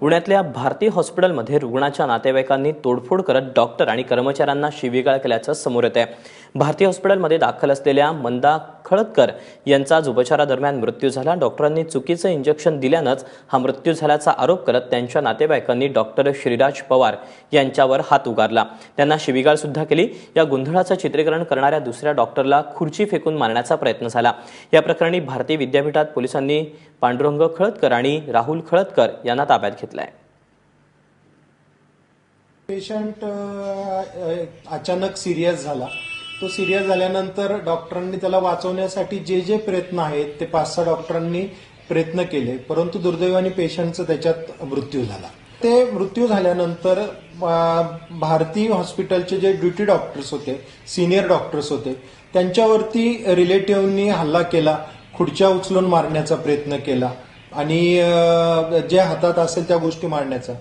पुण्यातल्या भारती हॉस्पिटलमध्ये रुग्णाच्या नातेवाईकांनी तोडफोड करत डॉक्टर आणि कर्मचाऱ्यांना शिवीगाळ केल्याचं समोर येत आहे भारती हॉस्पिटलमध्ये दाखल असलेल्या मंदा खळदकर यांचा आज उपचारादरम्यान मृत्यू झाला. डॉक्टरांनी चुकीचं इंजेक्शन दिल्यानंच हा मृत्यू झाल्याचा आरोप करत त्यांच्या नातेवाईकांनी डॉक्टर श्रीराज पवार यांच्यावर हात उगारला. त्यांना शिवीगाळ सुद्धा केली. या गोंधळाचं चित्रीकरण करणाऱ्या दुसऱ्या डॉक्टरला खुर्ची फेकून मारण्याचा प्रयत्न झाला. या प्रकरणी भारतीय विद्यापीठात पोलिसांनी पांडुरंग खळदकर आणि राहुल खळदकर यांना ताब्यात घेतलाय. पेशंट अचानक सिरियस झाला. तो सिरियस झाल्यानंतर डॉक्टरांनी त्याला वाचवण्यासाठी जे जे प्रयत्न आहेत ते पाच सहा डॉक्टरांनी प्रयत्न केले. परंतु दुर्दैवाने पेशंटचा त्याच्यात मृत्यू झाला. ते मृत्यू झाल्यानंतर भारती हॉस्पिटलचे जे ड्युटी डॉक्टर्स होते सिनियर डॉक्टर्स होते त्यांच्यावरती रिलेटिव्हनी हल्ला केला खुर्च्या उचलून मारण्याचा प्रयत्न केला आणि जे हातात असेल त्या गोष्टी मारण्याचा.